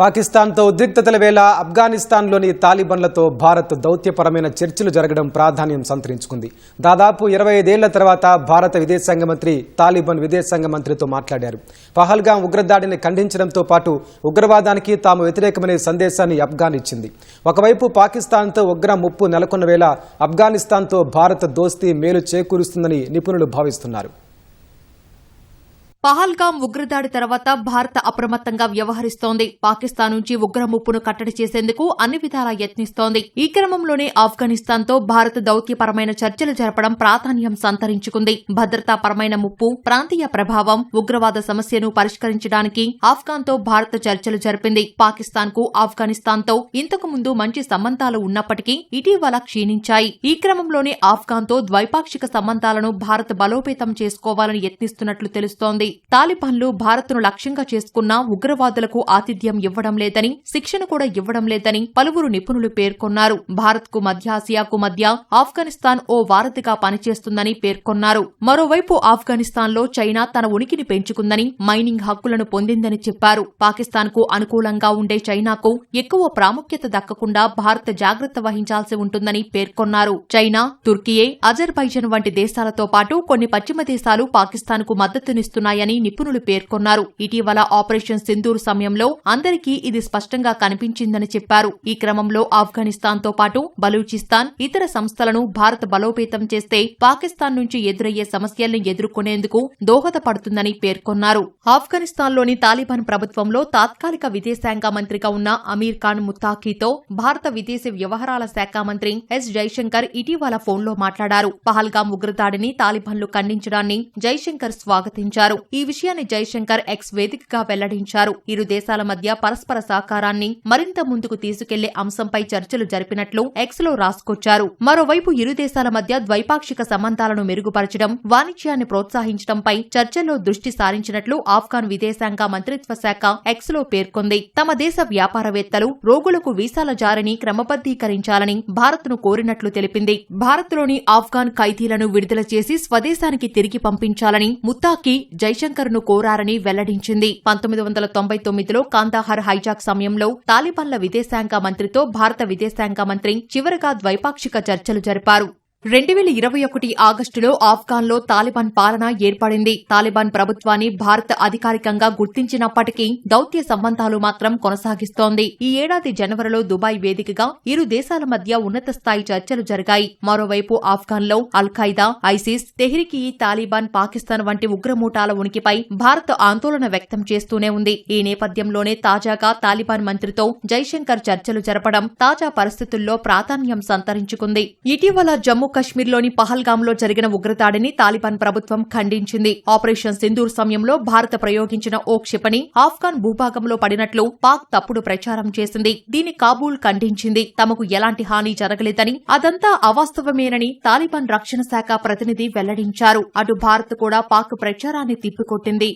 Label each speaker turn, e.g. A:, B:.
A: పాకిస్తాన్తో ఉద్రిక్తతల వేళ ఆఫ్ఘనిస్తాన్లోని తాలిబన్లతో భారత్ దౌత్యపరమైన చర్చలు జరగడం ప్రాధాన్యం సంతరించుకుంది. దాదాపు ఇరవై ఐదేళ్ళ తర్వాత భారత విదేశాంగ మంత్రి తాలిబాన్ విదేశాంగ మంత్రితో మాట్లాడారు. పహల్గాం ఉగ్రదాడిని ఖండించడంతో పాటు ఉగ్రవాదానికి తాము వ్యతిరేకమనే సందేశాన్ని ఆఫ్ఘాన్ ఇచ్చింది. ఒకవైపు పాకిస్తాన్తో ఉగ్ర ముప్పు నెలకొన్న వేళ ఆఫ్ఘనిస్తాన్తో భారత దోస్తీ మేలు చేకూరుస్తుందని నిపుణులు భావిస్తున్నారు.
B: పహల్గాం ఉగ్రదాడి తర్వాత భారత అప్రమత్తంగా వ్యవహరిస్తోంది. పాకిస్తాన్ నుంచి ఉగ్ర ముప్పును కట్టడి చేసేందుకు అన్ని విధాలా యత్నిస్తోంది. ఈ క్రమంలోనే ఆఫ్ఘనిస్తాన్తో భారత్ దౌత్యపరమైన చర్చలు జరపడం ప్రాధాన్యం సంతరించుకుంది. భద్రతాపరమైన ముప్పు ప్రాంతీయ ప్రభావం ఉగ్రవాద సమస్యను పరిష్కరించడానికి ఆఫ్ఘాన్తో భారత్ చర్చలు జరిపింది. పాకిస్తాన్కు ఆఫ్ఘనిస్తాన్తో ఇంతకు ముందు మంచి సంబంధాలు ఉన్నప్పటికీ ఇటీవల క్షీణించాయి. ఈ క్రమంలోనే ఆఫ్ఘాన్తో ద్వైపాక్షిక సంబంధాలను భారత్ బలోపేతం చేసుకోవాలని యత్నిస్తున్నట్లు తెలుస్తోంది. తాలిబాన్లు భారత్ను లక్ష్యంగా చేసుకున్న ఉగ్రవాదులకు ఆతిథ్యం ఇవ్వడం లేదని శిక్షణ కూడా ఇవ్వడం లేదని పలువురు నిపుణులు పేర్కొన్నారు. భారత్కు మధ్యాసియాకు మధ్య ఆఫ్ఘనిస్తాన్ ఓ వారధిగా పనిచేస్తుందని పేర్కొన్నారు. మరోవైపు ఆఫ్ఘనిస్తాన్లో చైనా తన ఉనికిని పెంచుకుందని మైనింగ్ హక్కులను పొందిందని చెప్పారు. పాకిస్తాన్కు అనుకూలంగా ఉండే చైనాకు ఎక్కువ ప్రాముఖ్యత దక్కకుండా భారత్ జాగ్రత్త వహించాల్సి ఉంటుందని పేర్కొన్నారు. చైనా తుర్కియే అజర్బైజాన్ వంటి దేశాలతో పాటు కొన్ని పశ్చిమ దేశాలు పాకిస్తాన్కు ఉన్నాయని నిపుణులు పేర్కొన్నారు. ఇటీవల ఆపరేషన్ సింధూర్ సమయంలో అందరికీ ఇది స్పష్టంగా కనిపించిందని చెప్పారు. ఈ క్రమంలో ఆఫ్ఘనిస్తాన్తో పాటు బలూచిస్తాన్ ఇతర సంస్థలను భారత్ బలోపేతం చేస్తే పాకిస్తాన్ నుంచి ఎదురయ్యే సమస్యల్ని ఎదుర్కొనేందుకు దోహదపడుతుందని పేర్కొన్నారు. ఆఫ్ఘనిస్తాన్లోని తాలిబాన్ ప్రభుత్వంలో తాత్కాలిక విదేశాంగ మంత్రిగా ఉన్న అమీర్ ఖాన్ ముత్తాఖీతో భారత విదేశీ వ్యవహారాల శాఖ మంత్రి ఎస్ జైశంకర్ ఇటీవల ఫోన్లో మాట్లాడారు. పహల్గాం ఉగ్రదాడిని తాలిబాన్లు ఖండించడాన్ని జైశంకర్ స్వాగతించారు. ఈ విషయాన్ని జైశంకర్ ఎక్స్ వేదికగా వెల్లడించారు. ఇరు దేశాల మధ్య పరస్పర సహకారాన్ని మరింత ముందుకు తీసుకెళ్ళే అంశంపై చర్చలు జరిపినట్లు ఎక్స్లో రాసుకొచ్చారు. మరోవైపు ఇరు దేశాల మధ్య ద్వైపాక్షిక సంబంధాలను మెరుగుపరచడం వాణిజ్యాన్ని ప్రోత్సహించడంపై చర్చల్లో దృష్టి సారించినట్లు ఆఫ్ఘాన్ విదేశాంగ మంత్రిత్వ శాఖ ఎక్స్లో పేర్కొంది. తమ దేశ వ్యాపారవేత్తలు రోగులకు వీసాల జారిని క్రమబద్దీకరించాలని భారత్ను కోరినట్లు తెలిపింది. భారత్లోని ఆఫ్ఘాన్ ఖైదీలను విడుదల చేసి స్వదేశానికి తిరిగి పంపించాలని ముత్తాకి జై ను కోరారని వెల్లడించింది. పంతొమ్మిది వందల తొంభై తొమ్మిదిలో కాందాహార్ హైజాక్ సమయంలో తాలిబాన్ల విదేశాంగ మంత్రితో భారత విదేశాంగ మంత్రి చివరగా ద్వైపాక్షిక చర్చలు జరిపారు. రెండు వేల ఇరవై ఒకటి ఆగస్టులో ఆఫ్ఘాన్లో తాలిబాన్ పాలన ఏర్పడింది. తాలిబాన్ ప్రభుత్వాన్ని భారత్ అధికారికంగా గుర్తించినప్పటికీ దౌత్య సంబంధాలు మాత్రం కొనసాగిస్తోంది. ఈ ఏడాది జనవరిలో దుబాయ్ వేదికగా ఇరు దేశాల మధ్య ఉన్నత స్థాయి చర్చలు జరిగాయి. మరోవైపు ఆఫ్ఘాన్లో అల్ ఖైదా ఐసిస్ తెహ్రికి ఈ తాలిబాన్ పాకిస్తాన్ వంటి ఉగ్రమూటాల ఉనికిపై భారత్ ఆందోళన వ్యక్తం చేస్తూనే ఉంది. ఈ నేపథ్యంలోనే తాజాగా తాలిబాన్ మంత్రితో జైశంకర్ చర్చలు జరపడం తాజా పరిస్థితుల్లో ప్రాధాన్యం సంతరించుకుంది. ఇటీవల జమ్మూ కశ్మీర్లోని పహల్గాంలో జరిగిన ఉగ్రదాడిని తాలిబాన్ ప్రభుత్వం ఖండించింది. ఆపరేషన్ సింధూర్ సమయంలో భారత ప్రయోగించిన ఓ క్షిపణి ఆఫ్ఘాన్ భూభాగంలో పడినట్లు పాక్ తప్పుడు ప్రచారం చేసింది. దీని కాబూల్ ఖండించింది. తమకు ఎలాంటి హాని జరగలేదని అదంతా అవాస్తవమేనని తాలిబాన్ రక్షణ శాఖ ప్రతినిధి వెల్లడించారు. అటు భారత్ కూడా పాక్ ప్రచారాన్ని తిప్పికొట్టింది.